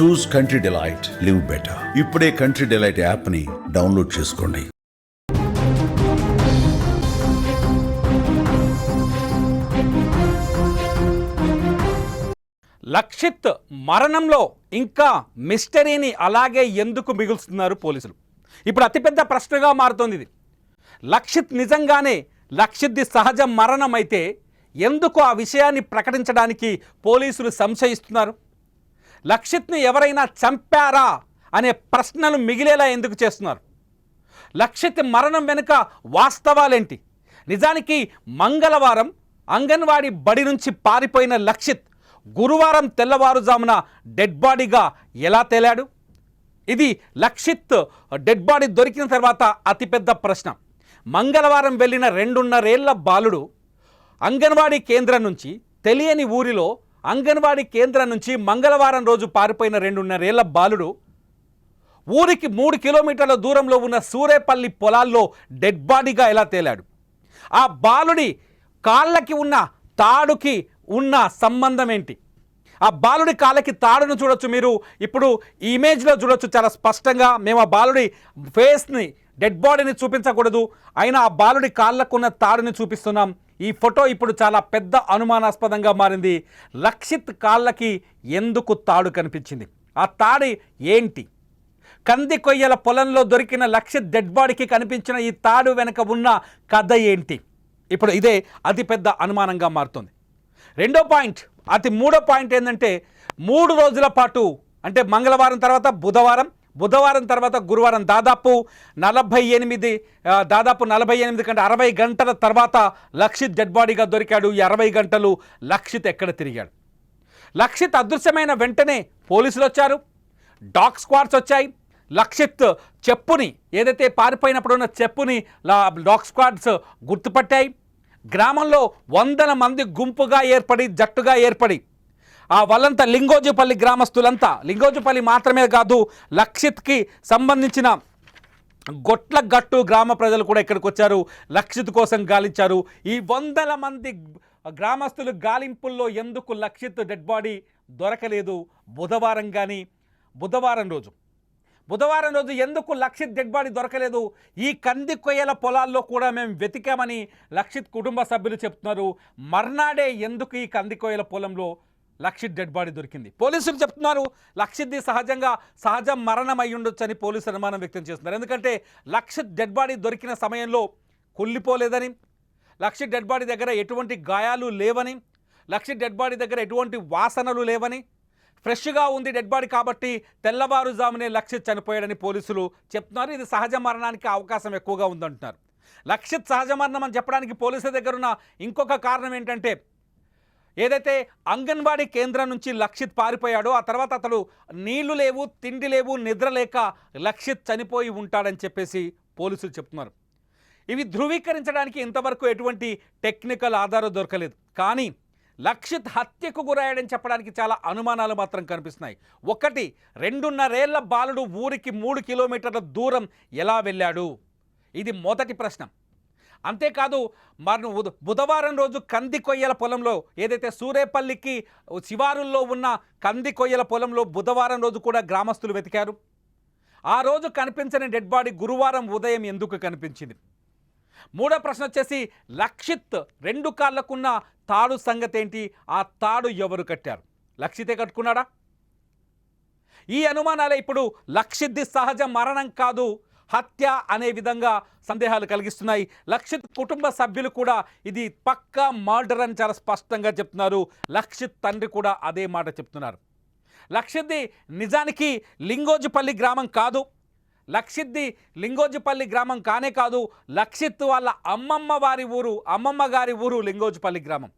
Choose country delight live better. ఇప్పుడే country delight యాప్ని download చేసుకోండి. లక్షిత్ మరణంలో ఇంకా మిస్టరీని అలాగే ఎందుకు మిగులుస్తున్నారు పోలీసులు? ఇప్పుడు అతిపెద్ద ప్రశ్నగా మారుతోంది ఇది. లక్షిత్ నిజంగానే లక్షిత్ది సహజ మరణం అయితే ఎందుకు ఆ విషయాన్ని ప్రకటించడానికి పోలీసులు సంశయిస్తున్నారు? లక్షిత్ని ఎవరైనా చంపారా అనే ప్రశ్నలు మిగిలేలా ఎందుకు చేస్తున్నారు? లక్షిత్ మరణం వెనుక వాస్తవాలేంటి? నిజానికి మంగళవారం అంగన్వాడీ బడి నుంచి పారిపోయిన లక్షిత్ గురువారం తెల్లవారుజామున డెడ్ బాడీగా ఎలా తేలాడు? ఇది లక్షిత్ డెడ్ బాడీ దొరికిన తర్వాత అతిపెద్ద ప్రశ్న. మంగళవారం వెళ్ళిన రెండున్నరేళ్ళ బాలుడు అంగన్వాడీ కేంద్రం నుంచి తెలియని ఊరిలో అంగన్వాడీ కేంద్రం నుంచి మంగళవారం రోజు పారిపోయిన రెండున్నరేళ్ళ బాలుడు ఊరికి మూడు కిలోమీటర్ల దూరంలో ఉన్న సూరేపల్లి పొలాల్లో డెడ్ బాడీగా ఎలా తేలాడు? ఆ బాలుడి కాళ్ళకి ఉన్న తాడుకి ఉన్న సంబంధం ఏంటి ఆ బాలుడి కాళ్ళకి తాడును చూడొచ్చు మీరు. ఇప్పుడు ఈ ఇమేజ్లో చూడొచ్చు చాలా స్పష్టంగా మేము ఆ బాలుడి ఫేస్ని డెడ్ బాడీని చూపించకూడదు. అయినా ఆ బాలుడి కాళ్ళకున్న తాడుని చూపిస్తున్నాం. ఈ ఫోటో ఇప్పుడు చాలా పెద్ద అనుమానాస్పదంగా మారింది. లక్షిత్ కాళ్ళకి ఎందుకు తాడు కనిపించింది? ఆ తాడి ఏంటి? కంది కొయ్యల పొలంలో దొరికిన లక్షిత్ డెడ్ బాడీకి కనిపించిన ఈ తాడు వెనుక ఉన్న కథ ఏంటి? ఇప్పుడు ఇదే అతిపెద్ద అనుమానంగా మారుతుంది. రెండో పాయింట్ అతి మూడో పాయింట్ ఏంటంటే మూడు రోజుల పాటు అంటే మంగళవారం తర్వాత బుధవారం బుధవారం తర్వాత గురువారం దాదాపు నలభై ఎనిమిది దాదాపు నలభై ఎనిమిది కంటే అరవై గంటల తర్వాత లక్షిత్ డెడ్ బాడీగా దొరికాడు. ఈ అరవై గంటలు లక్షిత్ ఎక్కడ తిరిగాడు? లక్షిత్ అదృశ్యమైన వెంటనే పోలీసులు వచ్చారు. డాగ్ స్క్వాడ్స్ వచ్చాయి. లక్షిత్ చెప్పుని ఏదైతే పారిపోయినప్పుడు ఉన్న చెప్పుని లా- డాగ్ స్క్వాడ్స్ గుర్తుపట్టాయి. గ్రామంలో వందల మంది గుంపుగా ఏర్పడి జట్టుగా ఏర్పడి ఆ వాళ్ళంతా లింగోజుపల్లి గ్రామస్తులంతా లింగోజుపల్లి మాత్రమే కాదు లక్షిత్కి సంబంధించిన గొట్ల గట్టు గ్రామ ప్రజలు కూడా ఇక్కడికి వచ్చారు లక్షిత్ కోసం గాలించారు. ఈ వందల మంది గ్రామస్తులు గాలింపుల్లో ఎందుకు లక్షిత్ డెడ్ బాడీ దొరకలేదు? బుధవారం కానీ బుధవారం రోజు. బుధవారం రోజు ఎందుకు లక్షిత్ డెడ్ బాడీ దొరకలేదు? ఈ కంది కొయ్యల పొలాల్లో కూడా మేము వెతికామని లక్షిత్ కుటుంబ సభ్యులు చెప్తున్నారు. మర్నాడే ఎందుకు ఈ కంది కొయ్యల పొలంలో లక్షిత్ డెడ్ బాడీ దొరికింది. పోలీసులు చెప్తున్నారు లక్షిత్ది సహజంగా సహజ మరణం అయి ఉండొచ్చని పోలీసులు అనుమానం వ్యక్తం చేస్తున్నారు. ఎందుకంటే లక్షిత్ డెడ్ బాడీ దొరికిన సమయంలో కుళ్ళిపోలేదని లక్షిత్ డెడ్ బాడీ దగ్గర ఎటువంటి గాయాలు లేవని లక్షిత్ డెడ్ బాడీ దగ్గర ఎటువంటి వాసనలు లేవని ఫ్రెష్గా ఉంది డెడ్ బాడీ కాబట్టి తెల్లవారుజామునే లక్షిత్ చనిపోయాడని పోలీసులు చెప్తున్నారు. ఇది సహజ మరణానికి అవకాశం ఎక్కువగా ఉందంటున్నారు. లక్షిత్ సహజ మరణం అని చెప్పడానికి పోలీసుల దగ్గర ఉన్న ఇంకొక కారణం ఏంటంటే ఏదైతే అంగన్వాడీ కేంద్రం నుంచి లక్షిత్ పారిపోయాడో ఆ తర్వాత అతడు నీళ్ళు లేవు తిండి లేవు నిద్ర లేక లక్షిత్ చనిపోయి ఉంటాడని చెప్పేసి పోలీసులు చెప్తున్నారు. ఇవి ధృవీకరించడానికి ఇంతవరకు ఎటువంటి టెక్నికల్ ఆధారం దొరకలేదు. కానీ లక్షిత్ హత్యకు గురయ్యాడని చెప్పడానికి చాలా అనుమానాలు మాత్రం కనిపిస్తున్నాయి. ఒకటి రెండున్నరేళ్ళ బాలుడు ఊరికి మూడు కిలోమీటర్ల దూరం ఎలా వెళ్ళాడు? ఇది మొదటి ప్రశ్న. అంతేకాదు మరి బుధవారం రోజు కంది కొయ్యల పొలంలో ఏదైతే సూరేపల్లికి శివారుల్లో ఉన్న కంది కొయ్యల పొలంలో బుధవారం రోజు కూడా గ్రామస్తులు వెతికారు. ఆ రోజు కనిపించని డెడ్ బాడీ గురువారం ఉదయం ఎందుకు కనిపించింది? మూడో ప్రశ్న వచ్చేసి లక్షిత్ రెండు కాళ్ళకున్న తాడు సంగతి ఏంటి ఆ తాడు ఎవరు కట్టారు? లక్షితే కట్టుకున్నాడా? ఈ అనుమానాలే ఇప్పుడు లక్షిత్ది సహజ మరణం కాదు హత్య అనే విధంగా సందేహాలు కలిగిస్తున్నాయి. లక్షిత్ కుటుంబ సభ్యులు కూడా ఇది పక్కా మర్డర్ అని చాలా స్పష్టంగా చెప్తున్నారు. లక్షిత్ తండ్రి కూడా అదే మాట చెప్తున్నారు. లక్షిత్ది నిజానికి లింగోజుపల్లి గ్రామం కాదు. లక్షిత్ది లింగోజుపల్లి గ్రామం కానే కాదు. లక్షిత్ వాళ్ళ అమ్మమ్మ వారి ఊరు అమ్మమ్మ గారి ఊరు లింగోజుపల్లి గ్రామం.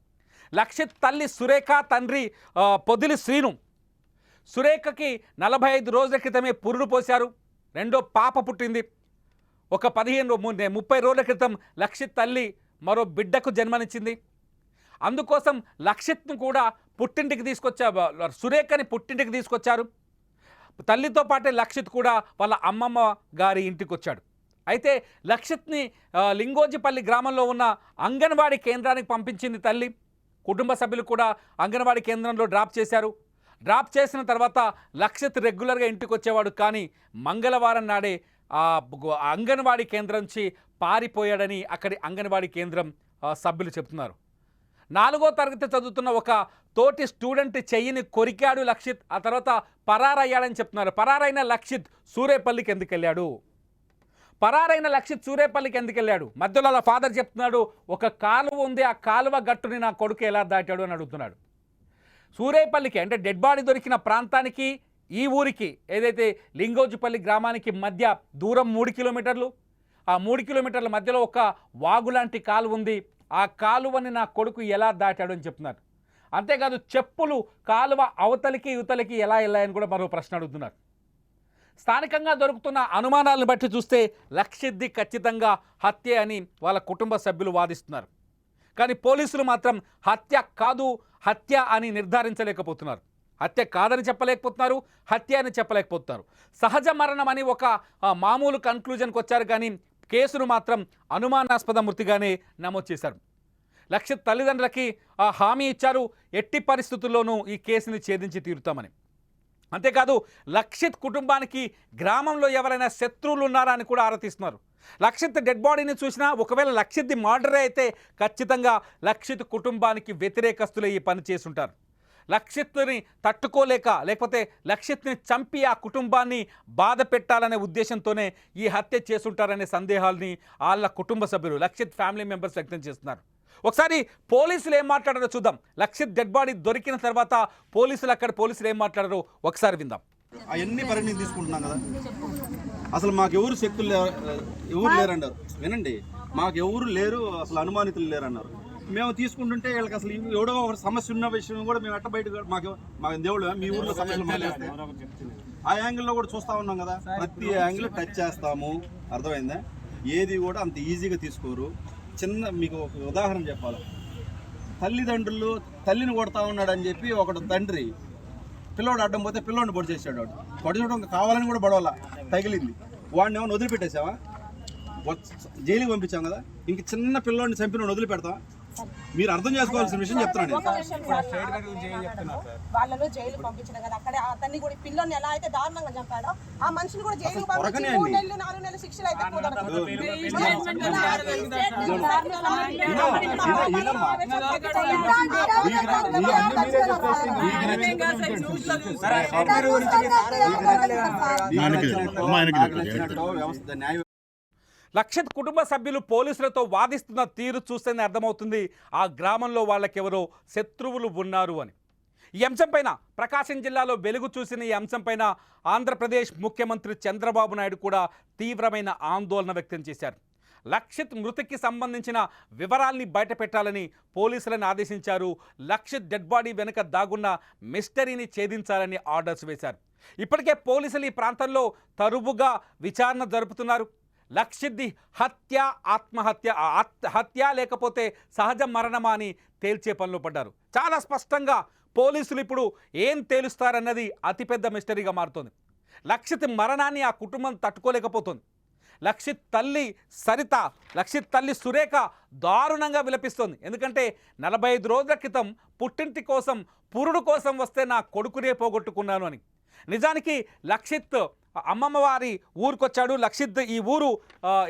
లక్షిత్ తల్లి సురేఖ తండ్రి పొదిలి శ్రీను. సురేఖకి నలభై ఐదు రోజుల క్రితమే పురుడు పోశారు. రెండో పాప పుట్టింది. ఒక పదిహేను ముప్పై రోజుల క్రితం లక్షిత్ తల్లి మరో బిడ్డకు జన్మనిచ్చింది. అందుకోసం లక్షిత్ను కూడా పుట్టింటికి తీసుకొచ్చా సురేఖని పుట్టింటికి తీసుకొచ్చారు. తల్లితో పాటే లక్షిత్ కూడా వాళ్ళ అమ్మమ్మ గారి ఇంటికి వచ్చాడు అయితే లక్షిత్ని లింగోజిపల్లి గ్రామంలో ఉన్న అంగన్వాడీ కేంద్రానికి పంపించింది తల్లి. కుటుంబ సభ్యులు కూడా అంగన్వాడీ కేంద్రంలో డ్రాప్ చేశారు. డ్రాప్ చేసిన తర్వాత లక్షిత్ రెగ్యులర్గా ఇంటికి వచ్చేవాడు కానీ మంగళవారం నాడే ఆ అంగన్వాడీ కేంద్రం నుంచి పారిపోయాడని అక్కడి అంగన్వాడీ కేంద్రం సభ్యులు చెప్తున్నారు నాలుగో తరగతి చదువుతున్న ఒక తోటి స్టూడెంట్ చెయ్యిని కొరికాడు లక్షిత్ ఆ తర్వాత పరారయ్యాడని చెప్తున్నారు. పరారైన లక్షిత్ సూరేపల్లికి ఎందుకు వెళ్ళాడు పరారైన లక్షిత్ సూరేపల్లికి ఎందుకు వెళ్ళాడు మధ్యలో అలా ఫాదర్ చెప్తున్నాడు ఒక కాలువ ఉంది ఆ కాలువ గట్టుని నా కొడుకు ఎలా దాటాడు అని అడుగుతున్నాడు. సూరేపల్లికి అంటే డెడ్ బాడీ దొరికిన ప్రాంతానికి ఈ ఊరికి ఏదైతే లింగోజుపల్లి గ్రామానికి మధ్య దూరం మూడు కిలోమీటర్లు ఆ మూడు కిలోమీటర్ల మధ్యలో ఒక వాగులాంటి కాలువ ఉంది. ఆ కాలువని నా కొడుకు ఎలా దాటాడు అని చెప్తున్నారు. అంతేకాదు చెప్పులు కాలువ అవతలికి యువతలికి ఎలా వెళ్ళాయని కూడా మరో ప్రశ్న అడుగుతున్నారు. స్థానికంగా దొరుకుతున్న అనుమానాలను బట్టి చూస్తే లక్షిద్ది ఖచ్చితంగా హత్య అని వాళ్ళ కుటుంబ సభ్యులు వాదిస్తున్నారు. కానీ పోలీసులు మాత్రం హత్య కాదు హత్య అని నిర్ధారించలేకపోతున్నారు. హత్య కాదని చెప్పలేకపోతున్నారు హత్య అని చెప్పలేకపోతున్నారు. సహజ మరణం అని ఒక మామూలు కన్క్లూజన్కి వచ్చారు కానీ కేసును మాత్రం అనుమానాస్పద మృతిగానే నమోదు చేశారు. లక్షిత్ తల్లిదండ్రులకి ఆ హామీ ఇచ్చారు ఎట్టి పరిస్థితుల్లోనూ ఈ కేసుని ఛేదించి తీరుతామని. అంతేకాదు లక్షిత్ కుటుంబానికి గ్రామంలో ఎవరైనా శత్రువులు ఉన్నారా అని కూడా ఆరాధిస్తున్నారు లక్షిత్ డెడ్ బాడీని చూసినా ఒకవేళ లక్షిత్ది మర్డరే అయితే ఖచ్చితంగా లక్షిత్ కుటుంబానికి వ్యతిరేకస్తులే ఈ పని చేసుంటారు. లక్షిత్ని తట్టుకోలేక లేకపోతే లక్షిత్ని చంపి ఆ కుటుంబాన్ని బాధ పెట్టాలనే ఉద్దేశంతోనే ఈ హత్య చేసుంటారనే సందేహాల్ని వాళ్ళ కుటుంబ సభ్యులు లక్షిత్ ఫ్యామిలీ మెంబర్స్ వ్యక్తం చేస్తున్నారు. ఒకసారి పోలీసులు ఏం మాట్లాడారో చూద్దాం. లక్షిత్ డెడ్ బాడీ దొరికిన తర్వాత పోలీసులు అక్కడ పోలీసులు ఏం మాట్లాడారో ఒకసారి విందాం. అవన్నీ పరిణితి తీసుకుంటున్నాం కదా. అసలు మాకు ఎవరు శక్తులు లే- ఎవరు లేరన్నారు? వినండి మాకు ఎవరు లేరు అసలు అనుమానితులు లేరు అన్నారు మేము తీసుకుంటుంటే వీళ్ళకి అసలు ఎవడో ఒక సమస్య ఉన్న విషయం కూడా మేము ఎట్ట బయట మాకు మాకు దేవుడు మీ ఊర్లో సమస్యలు మాట్లాడితే ఆ యాంగిల్లో కూడా చూస్తా ఉన్నాం కదా. ప్రతి యాంగిల్ టచ్ చేస్తాము. అర్థమైందా? ఏది కూడా అంత ఈజీగా తీసుకోరు. చిన్న మీకు ఒక ఉదాహరణ చెప్పాలి. తల్లిదండ్రులు తల్లిని కొడతా ఉన్నాడు అని చెప్పి ఒకడు తండ్రి పిల్లోడు అడ్డం పోతే పిల్లోడిని పొడి చేసాడు వాడు పొడి కావాలని కూడా పడవల? తగిలింది. వాడిని ఏమైనా వదిలిపెట్టేసావా? జైలుకి పంపించాం కదా? ఇంక చిన్న పిల్లోడిని చంపిన వదిలిపెడతావా? మీరు అర్థం చేసుకోవాల్సిన విషయం చెప్తున్నాను వాళ్ళను వాళ్ళను జైలు పంపించిన కదా అక్కడే అతన్ని కూడా పిల్లోని ఎలా అయితే దారుణంగా చంపాడో ఆ మనిషిని కూడా జైలు పంపించి మూడు. నెలలు నాలుగు నెలలు శిక్షలు అయితే కుదరదు. న్యాయ లక్షిత్ కుటుంబ సభ్యులు పోలీసులతో వాదిస్తున్న తీరు చూస్తేనే అర్థమవుతుంది ఆ గ్రామంలో వాళ్ళకెవరో శత్రువులు ఉన్నారు అని. ఈ అంశంపైన ప్రకాశం జిల్లాలో వెలుగు చూసిన ఈ అంశంపైన ఆంధ్రప్రదేశ్ ముఖ్యమంత్రి చంద్రబాబు నాయుడు కూడా తీవ్రమైన ఆందోళన వ్యక్తం చేశారు. లక్షిత్ మృతికి సంబంధించిన వివరాల్ని బయటపెట్టాలని పోలీసులను ఆదేశించారు. లక్షిత్ డెడ్ బాడీ వెనుక దాగున్న మిస్టరీని ఛేదించాలని ఆర్డర్స్ వేశారు. ఇప్పటికే పోలీసులు ఈ ప్రాంతంలో తరువుగా విచారణ జరుపుతున్నారు. లక్షిద్ది హత్య ఆత్మహత్య ఆ హత్య లేకపోతే సహజ మరణమా అని తేల్చే పనిలో పడ్డారు. చాలా స్పష్టంగా పోలీసులు ఇప్పుడు ఏం తేలుస్తారన్నది అతిపెద్ద మిస్టరీగా మారుతోంది. లక్షిత్ మరణాన్ని ఆ కుటుంబం తట్టుకోలేకపోతుంది. లక్షిత్ తల్లి సరిత లక్షిత్ తల్లి సురేఖ దారుణంగా విలపిస్తోంది. ఎందుకంటే నలభై ఐదు రోజుల క్రితం పుట్టింటి కోసం పురుడు కోసం వస్తే నా కొడుకునే పోగొట్టుకున్నాను అని. నిజానికి లక్షిత్ అమ్మమ్మ వారి ఊరికొచ్చాడు. లక్షిత్ ఈ ఊరు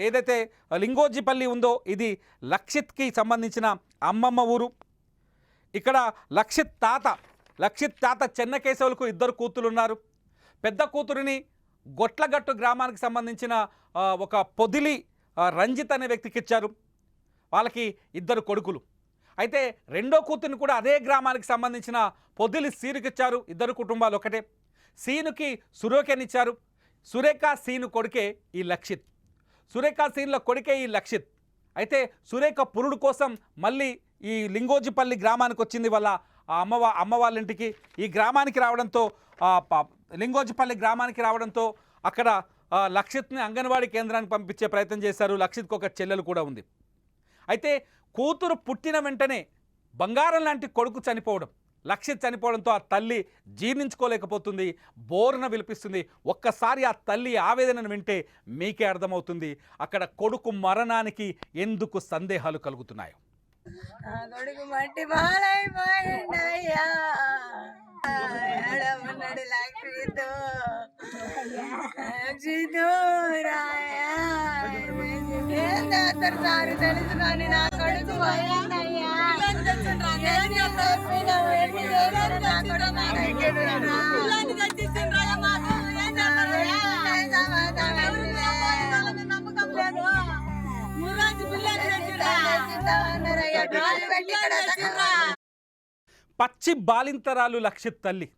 ఏదైతే లింగోజిపల్లి ఉందో ఇది లక్షిత్కి సంబంధించిన అమ్మమ్మ ఊరు. ఇక్కడ లక్షిత్ తాత లక్షిత్ తాత చెన్నకేశవులకు ఇద్దరు కూతురు ఉన్నారు పెద్ద కూతురిని గొట్లగట్టు గ్రామానికి సంబంధించిన ఒక పొదిలి రంజిత్ అనే వ్యక్తికి ఇచ్చారు. వాళ్ళకి ఇద్దరు కొడుకులు. అయితే రెండో కూతురిని కూడా అదే గ్రామానికి సంబంధించిన పొదిలి సీనుకిచ్చారు. ఇద్దరు కుటుంబాలు ఒకటే. సీనుకి సురోకేనిచ్చారు. సురేఖ సీను కొడుకే ఈ లక్షిత్. సురేఖ సీన్ల కొడుకే ఈ లక్షిత్. అయితే సురేఖ పురుడు కోసం మళ్ళీ ఈ లింగోజిపల్లి గ్రామానికి వచ్చింది వాళ్ళ ఆ అమ్మవా అమ్మ వాళ్ళ ఇంటికి ఈ గ్రామానికి రావడంతో లింగోజిపల్లి గ్రామానికి రావడంతో అక్కడ లక్షిత్ని అంగన్వాడీ కేంద్రానికి పంపించే ప్రయత్నం చేశారు. లక్షిత్కి ఒక చెల్లెలు కూడా ఉంది. అయితే కూతురు పుట్టిన వెంటనే బంగారం లాంటి కొడుకు చనిపోవడం లక్షిత్ చనిపోవడంతో ఆ తల్లి జీర్ణించుకోలేకపోతుంది బోరున విలిపిస్తుంది. ఒక్కసారి ఆ తల్లి ఆవేదనను వింటే మీకే అర్థమవుతుంది. అక్కడ కొడుకు మరణానికి ఎందుకు సందేహాలు కలుగుతున్నాయో. నా కొడుకు మట్టి బాలైపోయిందయ్యా ఉన్నాడు లక్ష్మితో లక్ష్మితో ఏం చేస్తారు సార్? తెలుసు కానీ నా కొడుకు పోయిందయ్యా ఏం చేస్తారు? ఎన్ని చేశారు నా కొడుకు నా దగ్గర రా. ఏం పచ్చి బాలింతరాలు లక్షిత్ తల్లి.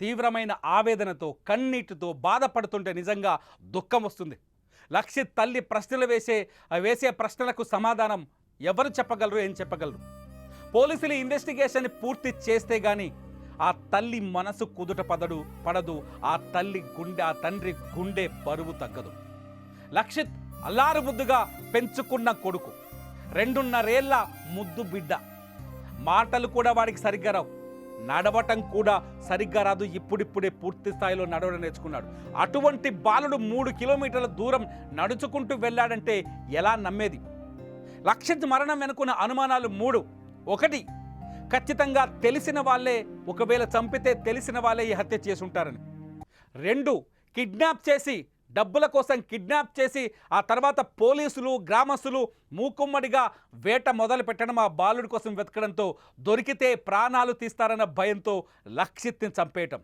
తీవ్రమైన ఆవేదనతో కన్నీటితో బాధపడుతుంటే నిజంగా దుఃఖం వస్తుంది. లక్షిత్ తల్లి ప్రశ్నలు వేసే వేసే ప్రశ్నలకు సమాధానం ఎవరు చెప్పగలరు ఏం చెప్పగలరు? పోలీసులు ఇన్వెస్టిగేషన్ పూర్తి చేస్తే గాని ఆ తల్లి మనసు కుదుట పదడు పడదు. ఆ తల్లి గుండె ఆ తండ్రి గుండె బరువు తగ్గదు. లక్షిత్ అల్లారు ముద్దుగా పెంచుకున్న కొడుకు. రెండున్నరేళ్ళ ముద్దు బిడ్డ. మాటలు కూడా వాడికి సరిగ్గా రావు. నడవటం కూడా సరిగ్గా రాదు. ఇప్పుడిప్పుడే పూర్తి స్థాయిలో నడవడం నేర్చుకున్నాడు. అటువంటి బాలుడు మూడు కిలోమీటర్ల దూరం నడుచుకుంటూ వెళ్ళాడంటే ఎలా నమ్మేది? లక్షిత్ మరణం వెనుకున్న అనుమానాలు మూడు. ఒకటి ఖచ్చితంగా తెలిసిన వాళ్ళే ఒకవేళ చంపితే తెలిసిన వాళ్ళే ఈ హత్య చేసి ఉంటారని రెండు కిడ్నాప్ చేసి డబ్బుల కోసం కిడ్నాప్ చేసి ఆ తర్వాత పోలీసులు గ్రామస్తులు మూకుమ్మడిగా వేట మొదలు పెట్టడం ఆ బాలుడి కోసం వెతకడంతో దొరికితే ప్రాణాలు తీస్తారన్న భయంతో లక్షిత్ని చంపేయటం.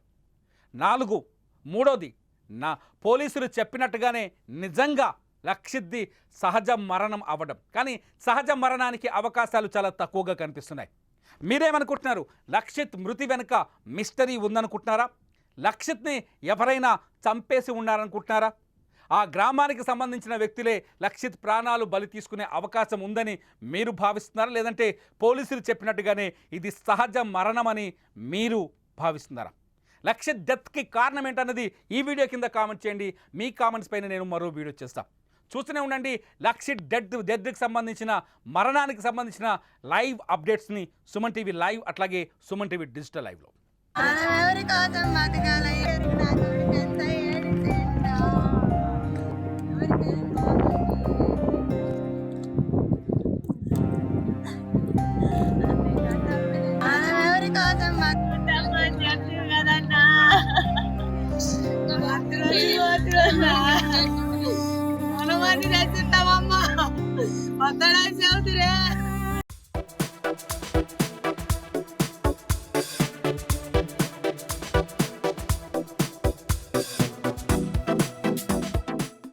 నాలుగు మూడోది నా పోలీసులు చెప్పినట్టుగానే నిజంగా లక్షిద్ది సహజ మరణం అవ్వడం. కానీ సహజ మరణానికి అవకాశాలు చాలా తక్కువగా కనిపిస్తున్నాయి. మీరేమనుకుంటున్నారు? లక్షిత్ మృతి వెనుక మిస్టరీ ఉందనుకుంటున్నారా? లక్షిత్ని ఎవరైనా చంపేసి ఉన్నారనుకుంటున్నారా? ఆ గ్రామానికి సంబంధించిన వ్యక్తులే లక్షిత్ ప్రాణాలు బలి తీసుకునే అవకాశం ఉందని మీరు భావిస్తున్నారా? లేదంటే పోలీసులు చెప్పినట్టుగానే ఇది సహజ మరణమని మీరు భావిస్తున్నారా? లక్షిత్ డెత్కి కారణం ఏంటన్నది ఈ వీడియో కింద కామెంట్ చేయండి. మీ కామెంట్స్ పైన నేను మరో వీడియో చేస్తాను చూస్తూనే ఉండండి లక్షిత్ డెత్ డెత్కి సంబంధించిన మరణానికి సంబంధించిన లైవ్ అప్డేట్స్ని సుమన్ టీవీ లైవ్ అట్లాగే సుమన్ టీవీ డిజిటల్ లైవ్లో. మనం ఎవరి కోసం బతకాలి ఎవరికి నా కొడుకు ఎంత ఏడిచిందో. మనం ఎవరి కోసం బతుకుతామని చెప్పు కదన్నా మనం అన్ని రచిస్తామమ్మా వద్దడా చెబుతురే